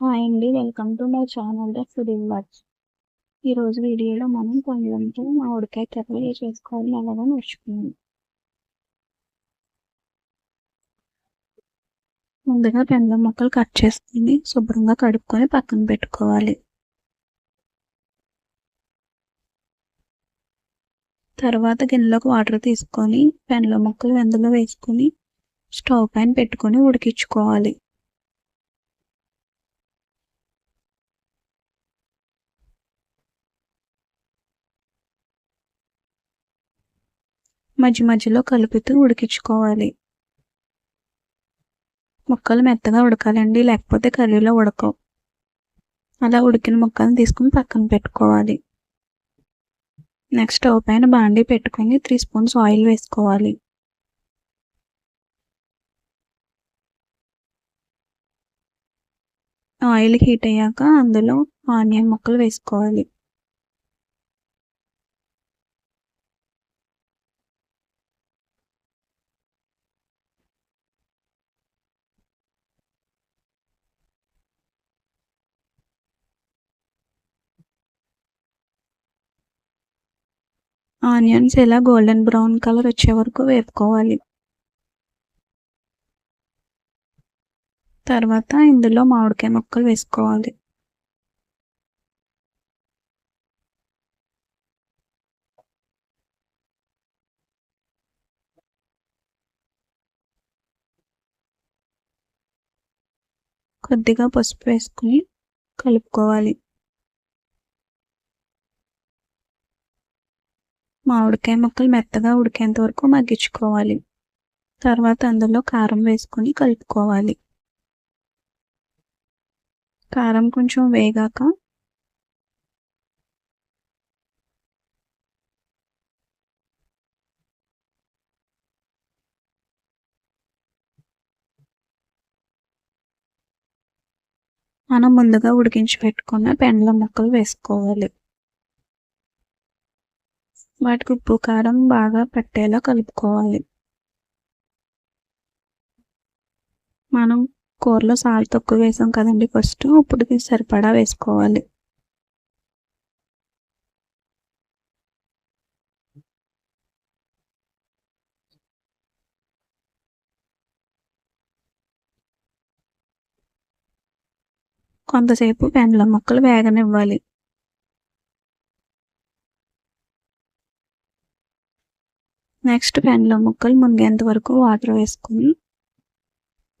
Hi అండి. Welcome to my channel the food watch. ఈరోజు వీడియోలో మనం కొంచెంతో మామిడికాయ కర్రీ చేసుకోవాలి అలాగా నేర్చుకున్నాం ముందుగా పెండ్ల ముక్కలు కట్ చేసుకుని శుభ్రంగా కడుక్కొని పక్కన పెట్టుకోవాలి. తర్వాత గిన్నెలోకి వాటర్ తీసుకొని పెండ్ల ముక్కలు అందులో వేసుకొని స్టవ్ పైన పెట్టుకొని ఉడికించుకోవాలి. మధ్య మధ్యలో కలుపుతూ ఉడికించుకోవాలి. ముక్కలు మెత్తగా ఉడకాలండి లేకపోతే కర్రీలో ఉడకవు. అలా ఉడికిన ముక్కలను తీసుకుని పక్కన పెట్టుకోవాలి. నెక్స్ట్ స్టవ్ పైన బాండీ పెట్టుకొని త్రీ స్పూన్స్ ఆయిల్ వేసుకోవాలి. ఆయిల్ హీట్ అయ్యాక అందులో ఆనియన్ ముక్కలు వేసుకోవాలి. ఆనియన్స్ ఇలా గోల్డెన్ బ్రౌన్ కలర్ వచ్చే వరకు వేపుకోవాలి. తర్వాత ఇందులో మామిడికాయ ముక్కలు వేసుకోవాలి. కొద్దిగా పసుపు వేసుకుని కలుపుకోవాలి. మామిడికాయ ముక్కలు మెత్తగా ఉడికేంత వరకు మగ్గించుకోవాలి. తర్వాత అందులో కారం వేసుకొని కలుపుకోవాలి. కారం కొంచెం వేగాక మనం ముందుగా ఉడికించి పెట్టుకున్న పెండ్ల ముక్కలు వేసుకోవాలి. వాటికి ఉప్పు కారం బాగా పట్టేలా కలుపుకోవాలి. మనం కూరలో సాల్ట్ తక్కువ వేసాం కదండి ఫస్ట్ ఇప్పుడు సరిపడా వేసుకోవాలి. కొంతసేపు పెండ్ల ముక్కలు వేగనివ్వాలి. నెక్స్ట్ ప్యాన్లో ముక్కలు మునిగేంత వరకు వాటర్ వేసుకొని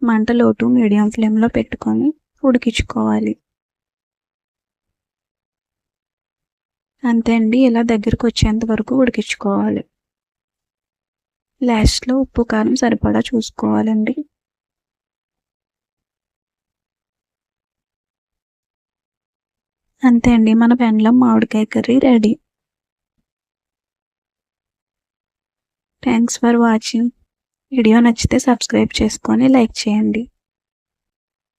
మంట లోటు మీడియం ఫ్లేమ్లో పెట్టుకొని ఉడికించుకోవాలి. అంతే అండి ఇలా దగ్గరకు వచ్చేంత వరకు ఉడికించుకోవాలి. లాస్ట్లో ఉప్పు కారం సరిపడా చూసుకోవాలండి. అంతే అండి మన పెన్లో మామిడికాయ curry ready. Thanks for watching video నచ్చితే సబ్స్క్రైబ్ చేసుకొని లైక్ చేయండి.